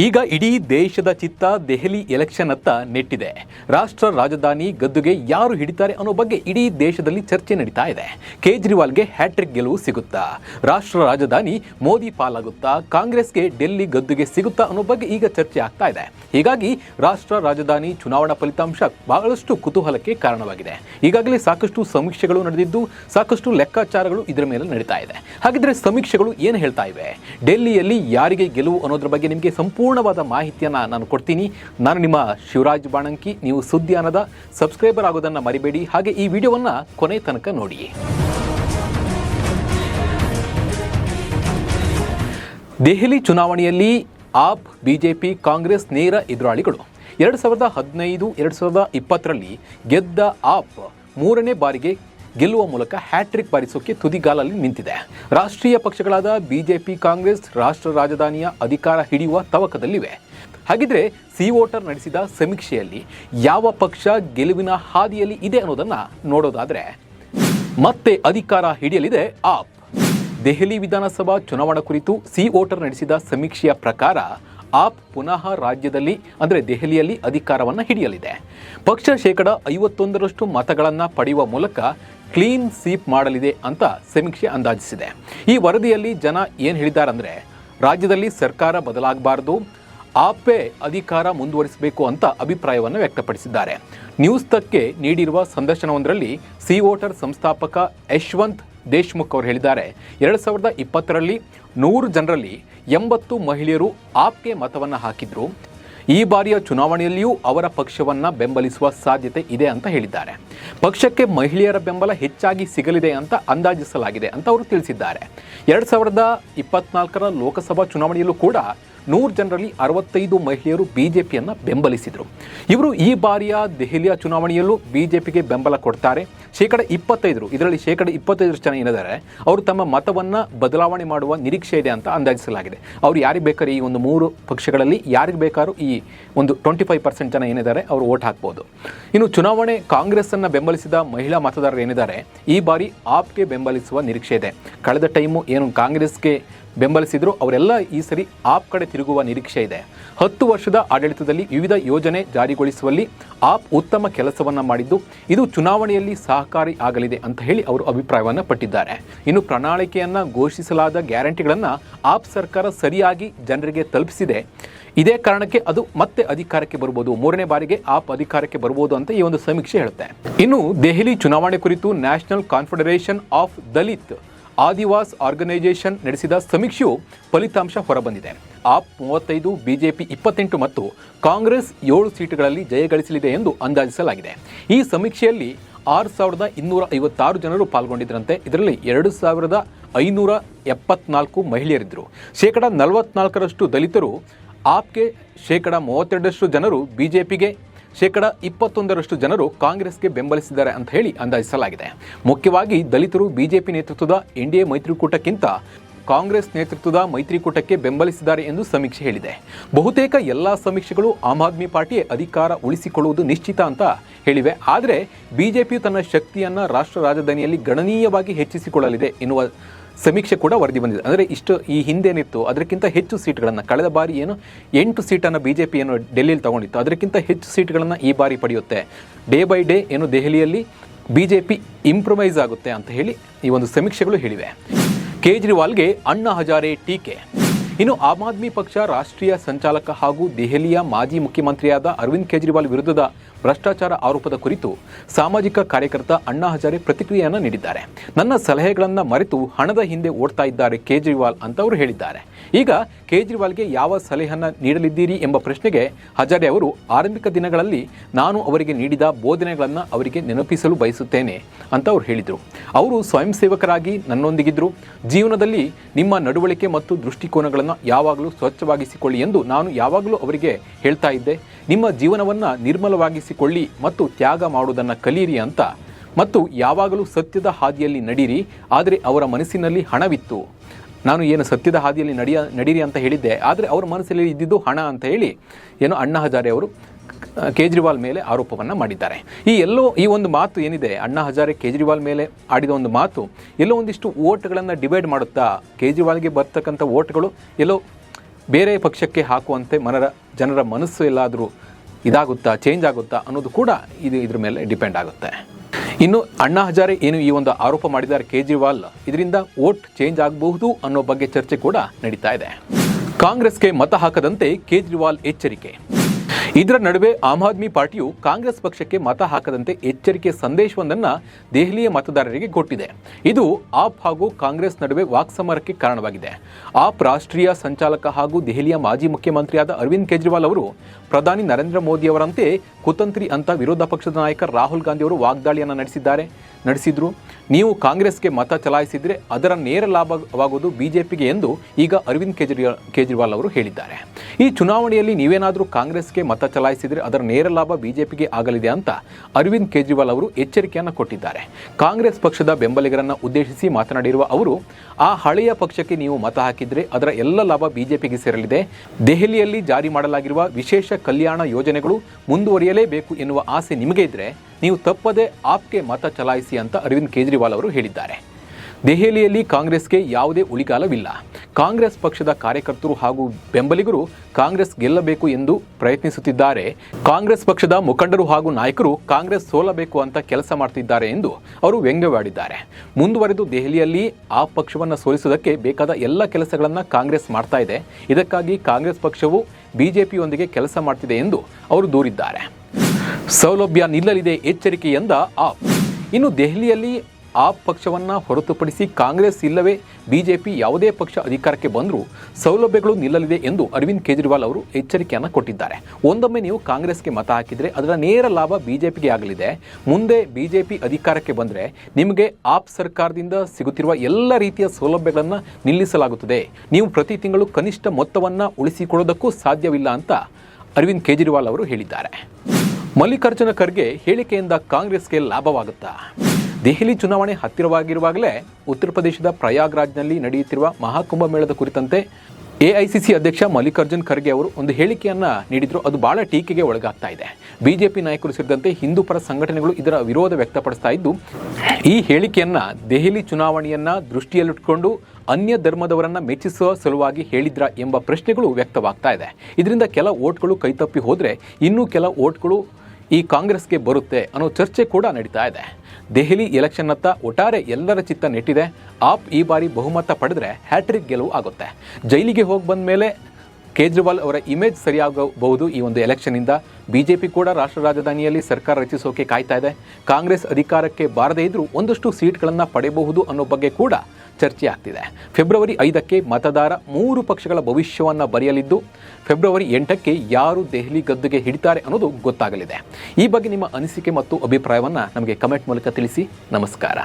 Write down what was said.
ಈಗ ಇಡೀ ದೇಶದ ಚಿತ್ತ ದೆಹಲಿ ಎಲೆಕ್ಷನ್ ಅತ್ತ ನೆಟ್ಟಿದೆ. ರಾಷ್ಟ್ರ ರಾಜಧಾನಿ ಗದ್ದುಗೆ ಯಾರು ಹಿಡಿತಾರೆ ಅನ್ನೋ ಬಗ್ಗೆ ಇಡೀ ದೇಶದಲ್ಲಿ ಚರ್ಚೆ ನಡೀತಾ ಇದೆ. ಕೇಜ್ರಿವಾಲ್ಗೆ ಹ್ಯಾಟ್ರಿಕ್ ಗೆಲುವು ಸಿಗುತ್ತಾ? ರಾಷ್ಟ್ರ ರಾಜಧಾನಿ ಮೋದಿ ಪಾಲಾಗುತ್ತಾ? ಕಾಂಗ್ರೆಸ್ಗೆ ಡೆಲ್ಲಿ ಗದ್ದುಗೆ ಸಿಗುತ್ತಾ ಅನ್ನೋ ಬಗ್ಗೆ ಈಗ ಚರ್ಚೆ ಆಗ್ತಾ ಇದೆ. ಹೀಗಾಗಿ ರಾಷ್ಟ್ರ ರಾಜಧಾನಿ ಚುನಾವಣಾ ಫಲಿತಾಂಶ ಬಹಳಷ್ಟು ಕುತೂಹಲಕ್ಕೆ ಕಾರಣವಾಗಿದೆ. ಈಗಾಗಲೇ ಸಾಕಷ್ಟು ಸಮೀಕ್ಷೆಗಳು ನಡೆದಿದ್ದು, ಸಾಕಷ್ಟು ಲೆಕ್ಕಾಚಾರಗಳು ಇದರ ಮೇಲೆ ನಡೀತಾ ಇದೆ. ಹಾಗಿದ್ರೆ ಸಮೀಕ್ಷೆಗಳು ಏನು ಹೇಳ್ತಾ ಇವೆ? ಡೆಲ್ಲಿಯಲ್ಲಿ ಯಾರಿಗೆ ಗೆಲುವು ಅನ್ನೋದ್ರ ಬಗ್ಗೆ ನಿಮಗೆ ಸಂಪೂರ್ಣವಾದ ಮಾಹಿತಿಯನ್ನು ನಾನು ಕೊಡ್ತೀನಿ. ನಾನು ನಿಮ್ಮ ಶಿವರಾಜ್ ಬಾಣಂಕಿ. ನೀವು ಸುದ್ದಿಯಾನದ ಸಬ್ಸ್ಕ್ರೈಬರ್ ಆಗೋದನ್ನು ಮರಿಬೇಡಿ. ಹಾಗೆ ಈ ವಿಡಿಯೋವನ್ನು ಕೊನೆ ತನಕ ನೋಡಿ. ದೆಹಲಿ ಚುನಾವಣೆಯಲ್ಲಿ ಆಪ್, ಬಿಜೆಪಿ, ಕಾಂಗ್ರೆಸ್ ನೇರ ಎದುರಾಳಿಗಳು. ಎರಡು ಸಾವಿರದ ಹದಿನೈದು, ಎರಡು ಸಾವಿರದ ಇಪ್ಪತ್ತರಲ್ಲಿ ಗೆದ್ದ ಆಪ್ ಮೂರನೇ ಬಾರಿಗೆ ಗೆಲ್ಲುವ ಮೂಲಕ ಹ್ಯಾಟ್ರಿಕ್ ಬಾರಿಸೋಕೆ ತುದಿಗಾಲಲ್ಲಿ ನಿಂತಿದೆ. ರಾಷ್ಟ್ರೀಯ ಪಕ್ಷಗಳಾದ ಬಿಜೆಪಿ, ಕಾಂಗ್ರೆಸ್, ರಾಷ್ಟ್ರ ರಾಜಧಾನಿಯ ಅಧಿಕಾರ ಹಿಡಿಯುವ ತವಕದಲ್ಲಿವೆ. ಹಾಗಿದ್ರೆ ಸಿ ವೋಟರ್ ನಡೆಸಿದ ಸಮೀಕ್ಷೆಯಲ್ಲಿ ಯಾವ ಪಕ್ಷ ಗೆಲುವಿನ ಹಾದಿಯಲ್ಲಿ ಇದೆ ಅನ್ನೋದನ್ನು ನೋಡೋದಾದರೆ, ಮತ್ತೆ ಅಧಿಕಾರ ಹಿಡಿಯಲಿದೆ ಆಪ್. ದೆಹಲಿ ವಿಧಾನಸಭಾ ಚುನಾವಣಾ ಕುರಿತು ಸಿ ವೋಟರ್ ನಡೆಸಿದ ಸಮೀಕ್ಷೆಯ ಪ್ರಕಾರ ಆಪ್ ಪುನಃ ರಾಜ್ಯದಲ್ಲಿ, ಅಂದರೆ ದೆಹಲಿಯಲ್ಲಿ ಅಧಿಕಾರವನ್ನು ಹಿಡಿಯಲಿದೆ. ಪಕ್ಷ ಶೇಕಡ ಐವತ್ತೊಂದರಷ್ಟು ಮತಗಳನ್ನು ಪಡೆಯುವ ಮೂಲಕ ಕ್ಲೀನ್ ಸ್ವೀಪ್ ಮಾಡಲಿದೆ ಅಂತ ಸಮೀಕ್ಷೆ ಅಂದಾಜಿಸಿದೆ. ಈ ವರದಿಯಲ್ಲಿ ಜನ ಏನು ಹೇಳಿದ್ದಾರಂದರೆ ರಾಜ್ಯದಲ್ಲಿ ಸರ್ಕಾರ ಬದಲಾಗಬಾರದು, ಆಪೇ ಅಧಿಕಾರ ಮುಂದುವರಿಸಬೇಕು ಅಂತ ಅಭಿಪ್ರಾಯವನ್ನು ವ್ಯಕ್ತಪಡಿಸಿದ್ದಾರೆ. ನ್ಯೂಸ್ ತಕ್ಕೆ ನೀಡಿರುವ ಸಂದರ್ಶನವೊಂದರಲ್ಲಿ ಸಿ ವೋಟರ್ ಸಂಸ್ಥಾಪಕ ಯಶವಂತ್ ದೇಶ್ಮುಖ್ ಅವರು ಹೇಳಿದ್ದಾರೆ, ಎರಡು ಸಾವಿರದ ಇಪ್ಪತ್ತರಲ್ಲಿ ನೂರು ಜನರಲ್ಲಿ ಎಂಬತ್ತು ಮಹಿಳೆಯರು ಆಪ್ಗೆ ಮತವನ್ನು ಹಾಕಿದ್ರು. ಈ ಬಾರಿಯ ಚುನಾವಣೆಯಲ್ಲಿಯೂ ಅವರ ಪಕ್ಷವನ್ನು ಬೆಂಬಲಿಸುವ ಸಾಧ್ಯತೆ ಇದೆ ಅಂತ ಹೇಳಿದ್ದಾರೆ. ಪಕ್ಷಕ್ಕೆ ಮಹಿಳೆಯರ ಬೆಂಬಲ ಹೆಚ್ಚಾಗಿ ಸಿಗಲಿದೆ ಅಂತ ಅಂದಾಜಿಸಲಾಗಿದೆ ಅಂತ ಅವರು ತಿಳಿಸಿದ್ದಾರೆ. ಎರಡು ಸಾವಿರದ ಇಪ್ಪತ್ನಾಲ್ಕರ ಲೋಕಸಭಾ ಚುನಾವಣೆಯಲ್ಲೂ ಕೂಡ ನೂರು ಜನರಲ್ಲಿ ಅರವತ್ತೈದು ಮಹಿಳೆಯರು ಬಿಜೆಪಿಯನ್ನು ಬೆಂಬಲಿಸಿದರು. ಇವರು ಈ ಬಾರಿಯ ದೆಹಲಿಯ ಚುನಾವಣೆಯಲ್ಲೂ ಬಿಜೆಪಿಗೆ ಬೆಂಬಲ ಕೊಡ್ತಾರೆ. ಶೇಕಡ ಇಪ್ಪತ್ತೈದರು ಇದರಲ್ಲಿ ಶೇಕಡ ಇಪ್ಪತ್ತೈದರಷ್ಟು ಜನ ಏನಿದ್ದಾರೆ ಅವರು ತಮ್ಮ ಮತವನ್ನು ಬದಲಾವಣೆ ಮಾಡುವ ನಿರೀಕ್ಷೆ ಇದೆ ಅಂತ ಅಂದಾಜಿಸಲಾಗಿದೆ. ಅವರು ಯಾರಿಗೆ ಬೇಕಾದ್ರೆ ಈ ಒಂದು ಮೂರು ಪಕ್ಷಗಳಲ್ಲಿ ಯಾರಿಗೆ ಬೇಕಾದ್ರೂ ಈ ಒಂದು ಟ್ವೆಂಟಿ ಫೈವ್ ಪರ್ಸೆಂಟ್ ಜನ ಏನಿದ್ದಾರೆ, ಅವರು ಓಟ್ ಹಾಕ್ಬೋದು. ಇನ್ನು ಚುನಾವಣೆ ಕಾಂಗ್ರೆಸ್ಸನ್ನು ಬೆಂಬಲಿಸಿದ ಮಹಿಳಾ ಮತದಾರರು ಏನಿದ್ದಾರೆ, ಈ ಬಾರಿ ಆಪ್ಗೆ ಬೆಂಬಲಿಸುವ ನಿರೀಕ್ಷೆ ಇದೆ. ಕಳೆದ ಟೈಮು ಏನು ಕಾಂಗ್ರೆಸ್ಗೆ ಬೆಂಬಲಿಸಿದ್ರು. ಅವರೆಲ್ಲ ಈ ಸರಿ ಆಪ್ ಕಡೆ ತಿರುಗುವ ನಿರೀಕ್ಷೆ ಇದೆ. ಹತ್ತು ವರ್ಷದ ಆಡಳಿತದಲ್ಲಿ ವಿವಿಧ ಯೋಜನೆ ಜಾರಿಗೊಳಿಸುವಲ್ಲಿ ಆಪ್ ಉತ್ತಮ ಕೆಲಸವನ್ನ ಮಾಡಿದ್ದು, ಇದು ಚುನಾವಣೆಯಲ್ಲಿ ಸಹಕಾರಿ ಆಗಲಿದೆ ಅಂತ ಹೇಳಿ ಅವರು ಅಭಿಪ್ರಾಯವನ್ನು ಪಟ್ಟಿದ್ದಾರೆ. ಇನ್ನು ಪ್ರಣಾಳಿಕೆಯನ್ನ ಘೋಷಿಸಲಾದ ಗ್ಯಾರಂಟಿಗಳನ್ನು ಆಪ್ ಸರ್ಕಾರ ಸರಿಯಾಗಿ ಜನರಿಗೆ ತಲುಪಿಸಿದೆ. ಇದೇ ಕಾರಣಕ್ಕೆ ಅದು ಮತ್ತೆ ಅಧಿಕಾರಕ್ಕೆ ಬರ್ಬೋದು ಮೂರನೇ ಬಾರಿಗೆ ಆಪ್ ಅಧಿಕಾರಕ್ಕೆ ಬರ್ಬೋದು ಅಂತ ಈ ಒಂದು ಸಮೀಕ್ಷೆ ಹೇಳುತ್ತೆ. ಇನ್ನು ದೆಹಲಿ ಚುನಾವಣೆ ಕುರಿತು national confederation of Dalit Adivasi organisation ನಡೆಸಿದ ಸಮೀಕ್ಷೆಯು ಫಲಿತಾಂಶ ಹೊರಬಂದಿದೆ. ಆಪ್ ಮೂವತ್ತೈದು, ಬಿಜೆಪಿ ಇಪ್ಪತ್ತೆಂಟು ಮತ್ತು ಕಾಂಗ್ರೆಸ್ ಏಳು ಸೀಟುಗಳಲ್ಲಿ ಜಯಗಳಿಸಲಿದೆ ಎಂದು ಅಂದಾಜಿಸಲಾಗಿದೆ. ಈ ಸಮೀಕ್ಷೆಯಲ್ಲಿ ಆರು ಸಾವಿರದ ಇನ್ನೂರ ಐವತ್ತಾರು ಜನರು ಪಾಲ್ಗೊಂಡಿದ್ದರಂತೆ ಇದರಲ್ಲಿ ಎರಡು ಸಾವಿರದ ಐನೂರ ಎಪ್ಪತ್ನಾಲ್ಕು ಮಹಿಳೆಯರಿದ್ದರು. ಶೇಕಡ ನಲವತ್ನಾಲ್ಕರಷ್ಟು ದಲಿತರು, ಆಪ್ಗೆ ಶೇಕಡ ಮೂವತ್ತೆರಡರಷ್ಟು ಜನರು ಬಿಜೆಪಿಗೆ ಶೇಕಡ ಇಪ್ಪತ್ತೊಂದರಷ್ಟು ಜನರು ಕಾಂಗ್ರೆಸ್ಗೆ ಬೆಂಬಲಿಸಿದ್ದಾರೆ ಅಂತ ಹೇಳಿ ಅಂದಾಜಿಸಲಾಗಿದೆ. ಮುಖ್ಯವಾಗಿ ದಲಿತರು ಬಿಜೆಪಿ ನೇತೃತ್ವದ ಎನ್ಡಿಎ ಮೈತ್ರಿಕೂಟಕ್ಕಿಂತ ಕಾಂಗ್ರೆಸ್ ನೇತೃತ್ವದ ಮೈತ್ರಿಕೂಟಕ್ಕೆ ಬೆಂಬಲಿಸಿದ್ದಾರೆ ಎಂದು ಸಮೀಕ್ಷೆ ಹೇಳಿದೆ. ಬಹುತೇಕ ಎಲ್ಲ ಸಮೀಕ್ಷೆಗಳು ಆಮ್ ಆದ್ಮಿ ಪಾರ್ಟಿ ಅಧಿಕಾರ ಉಳಿಸಿಕೊಳ್ಳುವುದು ನಿಶ್ಚಿತ ಅಂತ ಹೇಳಿವೆ. ಆದರೆ ಬಿಜೆಪಿ ತನ್ನ ಶಕ್ತಿಯನ್ನು ರಾಷ್ಟ್ರ ರಾಜಧಾನಿಯಲ್ಲಿ ಗಣನೀಯವಾಗಿ ಹೆಚ್ಚಿಸಿಕೊಳ್ಳಲಿದೆ ಎನ್ನುವ ಸಮೀಕ್ಷೆ ಕೂಡ ವರದಿ ಬಂದಿದೆ. ಅಂದರೆ ಇಷ್ಟು ಈ ಹಿಂದೇನಿತ್ತು, ಅದಕ್ಕಿಂತ ಹೆಚ್ಚು ಸೀಟ್ಗಳನ್ನು ಕಳೆದ ಬಾರಿ ಏನು ಎಂಟು ಸೀಟನ್ನು ಬಿ ಜೆ ಪಿ ಏನು ಡೆಲ್ಲಿಯಲ್ಲಿ ತಗೊಂಡಿತ್ತು. ಅದಕ್ಕಿಂತ ಹೆಚ್ಚು ಸೀಟ್ಗಳನ್ನು ಈ ಬಾರಿ ಪಡೆಯುತ್ತೆ. ಡೇ ಬೈ ಡೇ ಏನು ದೆಹಲಿಯಲ್ಲಿ ಬಿ ಜೆ ಇಂಪ್ರೊವೈಸ್ ಆಗುತ್ತೆ ಅಂತ ಹೇಳಿ ಈ ಒಂದು ಸಮೀಕ್ಷೆಗಳು ಹೇಳಿವೆ. ಕೇಜ್ರಿವಾಲ್ಗೆ ಅಣ್ಣಾ ಹಜಾರೆ ಟೀಕೆ. ಇನ್ನು ಆಮ್ ಆದ್ಮಿ ಪಕ್ಷ ರಾಷ್ಟ್ರೀಯ ಸಂಚಾಲಕ ಹಾಗೂ ದೆಹಲಿಯ ಮಾಜಿ ಮುಖ್ಯಮಂತ್ರಿಯಾದ ಅರವಿಂದ್ ಕೇಜ್ರಿವಾಲ್ ವಿರುದ್ಧದ ಭ್ರಷ್ಟಾಚಾರ ಆರೋಪದ ಕುರಿತು ಸಾಮಾಜಿಕ ಕಾರ್ಯಕರ್ತ ಅಣ್ಣಾ ಹಜಾರೆ ಪ್ರತಿಕ್ರಿಯೆಯನ್ನು ನೀಡಿದ್ದಾರೆ. ನನ್ನ ಸಲಹೆಗಳನ್ನು ಮರೆತು ಹಣದ ಹಿಂದೆ ಓಡ್ತಾ ಇದ್ದಾರೆ ಕೇಜ್ರಿವಾಲ್ ಅಂತ ಅವರು ಹೇಳಿದ್ದಾರೆ. ಈಗ ಕೇಜ್ರಿವಾಲ್ಗೆ ಯಾವ ಸಲಹೆಯನ್ನು ನೀಡಲಿದ್ದೀರಿ ಎಂಬ ಪ್ರಶ್ನೆಗೆ ಹಜಾರೆ ಅವರು ಆರಂಭಿಕ ದಿನಗಳಲ್ಲಿ ನಾನು ಅವರಿಗೆ ನೀಡಿದ ಬೋಧನೆಗಳನ್ನು ಅವರಿಗೆ ನೆನಪಿಸಲು ಬಯಸುತ್ತೇನೆ ಅಂತ ಅವರು ಹೇಳಿದರು. ಅವರು ಸ್ವಯಂ ಸೇವಕರಾಗಿ ನನ್ನೊಂದಿಗಿದ್ದರು ಜೀವನದಲ್ಲಿ ನಿಮ್ಮ ನಡವಳಿಕೆ ಮತ್ತು ದೃಷ್ಟಿಕೋನಗಳನ್ನು ಯಾವಾಗಲೂ ಸ್ವಚ್ಛವಾಗಿಸಿಕೊಳ್ಳಿ ಎಂದು ನಾನು ಯಾವಾಗಲೂ ಅವರಿಗೆ ಹೇಳ್ತಾ ಇದ್ದೆ. ನಿಮ್ಮ ಜೀವನವನ್ನು ನಿರ್ಮಲವಾಗಿಸಿಕೊಳ್ಳಿ ಮತ್ತು ತ್ಯಾಗ ಮಾಡುವುದನ್ನು ಕಲಿಯಿರಿ ಅಂತ. ಮತ್ತು ಯಾವಾಗಲೂ ಸತ್ಯದ ಹಾದಿಯಲ್ಲಿ ನಡೀರಿ, ಆದರೆ ಅವರ ಮನಸ್ಸಿನಲ್ಲಿ ಹಣವಿತ್ತು. ನಾನು ಏನು ಸತ್ಯದ ಹಾದಿಯಲ್ಲಿ ನಡೆಯ, ನಡೀರಿ ಅಂತ ಹೇಳಿದ್ದೆ, ಆದರೆ ಅವರ ಮನಸ್ಸಲ್ಲಿ ಇದ್ದಿದ್ದು ಹಣ ಅಂತ ಹೇಳಿ ಏನು ಅಣ್ಣಾ ಹಜಾರೆ ಅವರು ಕೇಜ್ರಿವಾಲ್ ಮೇಲೆ ಆರೋಪವನ್ನು ಮಾಡಿದ್ದಾರೆ. ಈ ಎಲ್ಲೋ, ಈ ಒಂದು ಮಾತು ಏನಿದೆ? ಅಣ್ಣಾ ಹಜಾರೆ ಕೇಜ್ರಿವಾಲ್ ಮೇಲೆ ಆಡಿದ ಒಂದು ಮಾತು, ಎಲ್ಲೋ ಒಂದಿಷ್ಟು ಓಟ್ಗಳನ್ನು ಡಿವೈಡ್ ಮಾಡುತ್ತಾ? ಕೇಜ್ರಿವಾಲ್ಗೆ ಬರ್ತಕ್ಕಂಥ ಓಟ್ಗಳು ಎಲ್ಲೋ ಬೇರೆ ಪಕ್ಷಕ್ಕೆ ಹಾಕುವಂತೆ ಮನರ, ಜನರ ಮನಸ್ಸು ಎಲ್ಲಾದರೂ ಇದಾಗುತ್ತಾ ಚೇಂಜ್ ಆಗುತ್ತಾ ಅನ್ನೋದು ಕೂಡ ಇದು ಇದ್ರ ಮೇಲೆ ಡಿಪೆಂಡ್ ಆಗುತ್ತೆ. ಇನ್ನು ಅಣ್ಣಾ ಹಜಾರೆ ಏನು ಈ ಒಂದು ಆರೋಪ ಮಾಡಿದ್ದಾರೆ ಕೇಜ್ರಿವಾಲ್, ಇದರಿಂದ ವೋಟ್ ಚೇಂಜ್ ಆಗಬಹುದು ಅನ್ನೋ ಬಗ್ಗೆ ಚರ್ಚೆ ಕೂಡ ನಡೀತಾ ಇದೆ. ಕಾಂಗ್ರೆಸ್ಗೆ ಮತ ಹಾಕದಂತೆ ಕೇಜ್ರಿವಾಲ್ ಎಚ್ಚರಿಕೆ. ಇದರ ನಡುವೆ ಆಮ್ ಆದ್ಮಿ ಪಾರ್ಟಿಯು ಕಾಂಗ್ರೆಸ್ ಪಕ್ಷಕ್ಕೆ ಮತ ಹಾಕದಂತೆ ಎಚ್ಚರಿಕೆ ಸಂದೇಶವೊಂದನ್ನು ದೆಹಲಿಯ ಮತದಾರರಿಗೆ ಕೊಟ್ಟಿದೆ. ಇದು ಆಪ್ ಹಾಗೂ ಕಾಂಗ್ರೆಸ್ ನಡುವೆ ವಾಕ್ಸಮರಕ್ಕೆ ಕಾರಣವಾಗಿದೆ. ಆಪ್ ರಾಷ್ಟ್ರೀಯ ಸಂಚಾಲಕ ಹಾಗೂ ದೆಹಲಿಯ ಮಾಜಿ ಮುಖ್ಯಮಂತ್ರಿಯಾದ ಅರವಿಂದ್ ಕೇಜ್ರಿವಾಲ್ ಅವರು, ಪ್ರಧಾನಿ ನರೇಂದ್ರ ಮೋದಿ ಅವರಂತೆ ಕುತಂತ್ರಿ ಅಂತ ವಿರೋಧ ಪಕ್ಷದ ನಾಯಕ ರಾಹುಲ್ ಗಾಂಧಿ ಅವರು ವಾಗ್ದಾಳಿಯನ್ನು ನಡೆಸಿದ್ದಾರೆ. ನಡೆಸಿದ್ರು. ನೀವು ಕಾಂಗ್ರೆಸ್ಗೆ ಮತ ಚಲಾಯಿಸಿದ್ರೆ ಅದರ ನೇರ ಲಾಭವಾಗುವುದು ಬಿಜೆಪಿಗೆ ಎಂದು ಈಗ ಅರವಿಂದ್ ಕೇಜ್ರಿವಾಲ್ ಕೇಜ್ರಿವಾಲ್ ಅವರು ಹೇಳಿದ್ದಾರೆ. ಈ ಚುನಾವಣೆಯಲ್ಲಿ ನೀವೇನಾದರೂ ಕಾಂಗ್ರೆಸ್ಗೆ ಮತ ಚಲಾಯಿಸಿದರೆ ಅದರ ನೇರ ಲಾಭ ಬಿಜೆಪಿಗೆ ಆಗಲಿದೆ ಅಂತ ಅರವಿಂದ್ ಕೇಜ್ರಿವಾಲ್ ಅವರು ಎಚ್ಚರಿಕೆಯನ್ನು ಕೊಟ್ಟಿದ್ದಾರೆ. ಕಾಂಗ್ರೆಸ್ ಪಕ್ಷದ ಬೆಂಬಲಿಗರನ್ನು ಉದ್ದೇಶಿಸಿ ಮಾತನಾಡಿರುವ ಅವರು, ಆ ಹಳೆಯ ಪಕ್ಷಕ್ಕೆ ನೀವು ಮತ ಹಾಕಿದರೆ ಅದರ ಎಲ್ಲ ಲಾಭ ಬಿಜೆಪಿಗೆ ಸೇರಲಿದೆ. ದೆಹಲಿಯಲ್ಲಿ ಜಾರಿ ಮಾಡಲಾಗಿರುವ ವಿಶೇಷ ಕಲ್ಯಾಣ ಯೋಜನೆಗಳು ಮುಂದುವರಿಯಲೇಬೇಕು ಎನ್ನುವ ಆಸೆ ನಿಮಗೆ ಇದ್ದರೆ ನೀವು ತಪ್ಪದೇ ಆಪ್ಗೆ ಮತ ಚಲಾಯಿಸಿ ಅಂತ ಅರವಿಂದ್ ಕೇಜ್ರಿವಾಲ್ ಅವರು ಹೇಳಿದ್ದಾರೆ. ದೆಹಲಿಯಲ್ಲಿ ಕಾಂಗ್ರೆಸ್ಗೆ ಯಾವುದೇ ಉಳಿಗಾಲವಿಲ್ಲ. ಕಾಂಗ್ರೆಸ್ ಪಕ್ಷದ ಕಾರ್ಯಕರ್ತರು ಹಾಗೂ ಬೆಂಬಲಿಗರು ಕಾಂಗ್ರೆಸ್ ಗೆಲ್ಲಬೇಕು ಎಂದು ಪ್ರಯತ್ನಿಸುತ್ತಿದ್ದಾರೆ. ಕಾಂಗ್ರೆಸ್ ಪಕ್ಷದ ಮುಖಂಡರು ಹಾಗೂ ನಾಯಕರು ಕಾಂಗ್ರೆಸ್ ಸೋಲಬೇಕು ಅಂತ ಕೆಲಸ ಮಾಡ್ತಿದ್ದಾರೆ ಎಂದು ಅವರು ವ್ಯಂಗ್ಯವಾಡಿದ್ದಾರೆ. ಮುಂದುವರೆದು ದೆಹಲಿಯಲ್ಲಿ ಆ ಪಕ್ಷವನ್ನು ಸೋಲಿಸುವುದಕ್ಕೆ ಬೇಕಾದ ಎಲ್ಲ ಕೆಲಸಗಳನ್ನು ಕಾಂಗ್ರೆಸ್ ಮಾಡ್ತಾ ಇದೆ. ಇದಕ್ಕಾಗಿ ಕಾಂಗ್ರೆಸ್ ಪಕ್ಷವು ಬಿಜೆಪಿಯೊಂದಿಗೆ ಕೆಲಸ ಮಾಡ್ತಿದೆ ಎಂದು ಅವರು ದೂರಿದ್ದಾರೆ. ಸೌಲಭ್ಯ ನಿಲ್ಲಲಿದೆ ಎಚ್ಚರಿಕೆ ಎಂದ ಆಪ್. ಇನ್ನು ದೆಹಲಿಯಲ್ಲಿ ಆಪ್ ಪಕ್ಷವನ್ನು ಹೊರತುಪಡಿಸಿ ಕಾಂಗ್ರೆಸ್ ಇಲ್ಲವೇ ಬಿಜೆಪಿ ಯಾವುದೇ ಪಕ್ಷ ಅಧಿಕಾರಕ್ಕೆ ಬಂದರೂ ಸೌಲಭ್ಯಗಳು ನಿಲ್ಲಲಿದೆ ಎಂದು ಅರವಿಂದ್ ಕೇಜ್ರಿವಾಲ್ ಅವರು ಎಚ್ಚರಿಕೆಯನ್ನು ಕೊಟ್ಟಿದ್ದಾರೆ. ಒಂದೊಮ್ಮೆ ನೀವು ಕಾಂಗ್ರೆಸ್ಗೆ ಮತ ಹಾಕಿದರೆ ಅದರ ನೇರ ಲಾಭ ಬಿಜೆಪಿಗೆ ಆಗಲಿದೆ. ಮುಂದೆ ಬಿಜೆಪಿ ಅಧಿಕಾರಕ್ಕೆ ಬಂದರೆ ನಿಮಗೆ ಆಪ್ ಸರ್ಕಾರದಿಂದ ಸಿಗುತ್ತಿರುವ ಎಲ್ಲ ರೀತಿಯ ಸೌಲಭ್ಯಗಳನ್ನು ನಿಲ್ಲಿಸಲಾಗುತ್ತದೆ. ನೀವು ಪ್ರತಿ ತಿಂಗಳು ಕನಿಷ್ಠ ಮೊತ್ತವನ್ನು ಉಳಿಸಿಕೊಳ್ಳೋದಕ್ಕೂ ಸಾಧ್ಯವಿಲ್ಲ ಅಂತ ಅರವಿಂದ್ ಕೇಜ್ರಿವಾಲ್ ಅವರು ಹೇಳಿದ್ದಾರೆ. ಮಲ್ಲಿಕಾರ್ಜುನ ಖರ್ಗೆ ಹೇಳಿಕೆಯಿಂದ ಕಾಂಗ್ರೆಸ್ಗೆ ಲಾಭವಾಗುತ್ತಾ? ದೆಹಲಿ ಚುನಾವಣೆ ಹತ್ತಿರವಾಗಿರುವಾಗಲೇ ಉತ್ತರ ಪ್ರದೇಶದ ಪ್ರಯಾಗ್ರಾಜ್ನಲ್ಲಿ ನಡೆಯುತ್ತಿರುವ ಮಹಾಕುಂಭ ಮೇಳದ ಕುರಿತಂತೆ ಎಐಸಿಸಿ ಅಧ್ಯಕ್ಷ ಮಲ್ಲಿಕಾರ್ಜುನ್ ಖರ್ಗೆ ಅವರು ಒಂದು ಹೇಳಿಕೆಯನ್ನು ನೀಡಿದ್ರು. ಅದು ಬಹಳ ಟೀಕೆಗೆ ಒಳಗಾಗ್ತಾ ಇದೆ. ಬಿಜೆಪಿ ನಾಯಕರು ಸೇರಿದಂತೆ ಹಿಂದೂ ಪರ ಸಂಘಟನೆಗಳು ಇದರ ವಿರೋಧ ವ್ಯಕ್ತಪಡಿಸ್ತಾ ಇದ್ದು, ಈ ಹೇಳಿಕೆಯನ್ನು ದೆಹಲಿ ಚುನಾವಣೆಯನ್ನ ದೃಷ್ಟಿಯಲ್ಲಿಟ್ಟುಕೊಂಡು ಅನ್ಯ ಧರ್ಮದವರನ್ನ ಮೆಚ್ಚಿಸುವ ಸಲುವಾಗಿ ಹೇಳಿದ್ರ ಎಂಬ ಪ್ರಶ್ನೆಗಳು ವ್ಯಕ್ತವಾಗ್ತಾ ಇದೆ. ಇದರಿಂದ ಕೆಲ ಓಟ್ಗಳು ಕೈತಪ್ಪಿ ಹೋದರೆ ಇನ್ನೂ ಕೆಲ ಓಟ್ಗಳು ಈ ಕಾಂಗ್ರೆಸ್ಗೆ ಬರುತ್ತೆ ಅನ್ನೋ ಚರ್ಚೆ ಕೂಡ ನಡೀತಾ ಇದೆ. ದೆಹಲಿ ಎಲೆಕ್ಷನ್ನತ್ತ ಒಟ್ಟಾರೆ ಎಲ್ಲರ ಚಿತ್ತ ನೆಟ್ಟಿದೆ. ಆಪ್ ಈ ಬಾರಿ ಬಹುಮತ ಪಡೆದ್ರೆ ಹ್ಯಾಟ್ರಿಕ್ ಗೆಲುವು ಆಗುತ್ತೆ. ಜೈಲಿಗೆ ಹೋಗಿ ಬಂದ ಮೇಲೆ ಕೇಜ್ರಿವಾಲ್ ಅವರ ಇಮೇಜ್ ಸರಿಯಾಗಬಹುದು ಈ ಒಂದು ಎಲೆಕ್ಷನ್ನಿಂದ. ಬಿಜೆಪಿ ಕೂಡ ರಾಷ್ಟ್ರ ರಾಜಧಾನಿಯಲ್ಲಿ ಸರ್ಕಾರ ರಚಿಸೋಕೆ ಕಾಯ್ತಾ ಇದೆ. ಕಾಂಗ್ರೆಸ್ ಅಧಿಕಾರಕ್ಕೆ ಬಾರದೇ ಇದ್ರೂ ಒಂದಷ್ಟು ಸೀಟ್ಗಳನ್ನು ಪಡೆಯಬಹುದು ಅನ್ನೋ ಬಗ್ಗೆ ಕೂಡ ಚರ್ಚೆ ಆಗ್ತಿದೆ. ಫೆಬ್ರವರಿ ಐದಕ್ಕೆ ಮತದಾರ ಮೂರು ಪಕ್ಷಗಳ ಭವಿಷ್ಯವನ್ನು ಬರೆಯಲಿದ್ದು, ಫೆಬ್ರವರಿ ಎಂಟಕ್ಕೆ ಯಾರು ದೆಹಲಿ ಗದ್ದುಗೆ ಹಿಡಿತಾರೆ ಅನ್ನೋದು ಗೊತ್ತಾಗಲಿದೆ. ಈ ಬಗ್ಗೆ ನಿಮ್ಮ ಅನಿಸಿಕೆ ಮತ್ತು ಅಭಿಪ್ರಾಯವನ್ನು ನಮಗೆ ಕಮೆಂಟ್ ಮೂಲಕ ತಿಳಿಸಿ. ನಮಸ್ಕಾರ.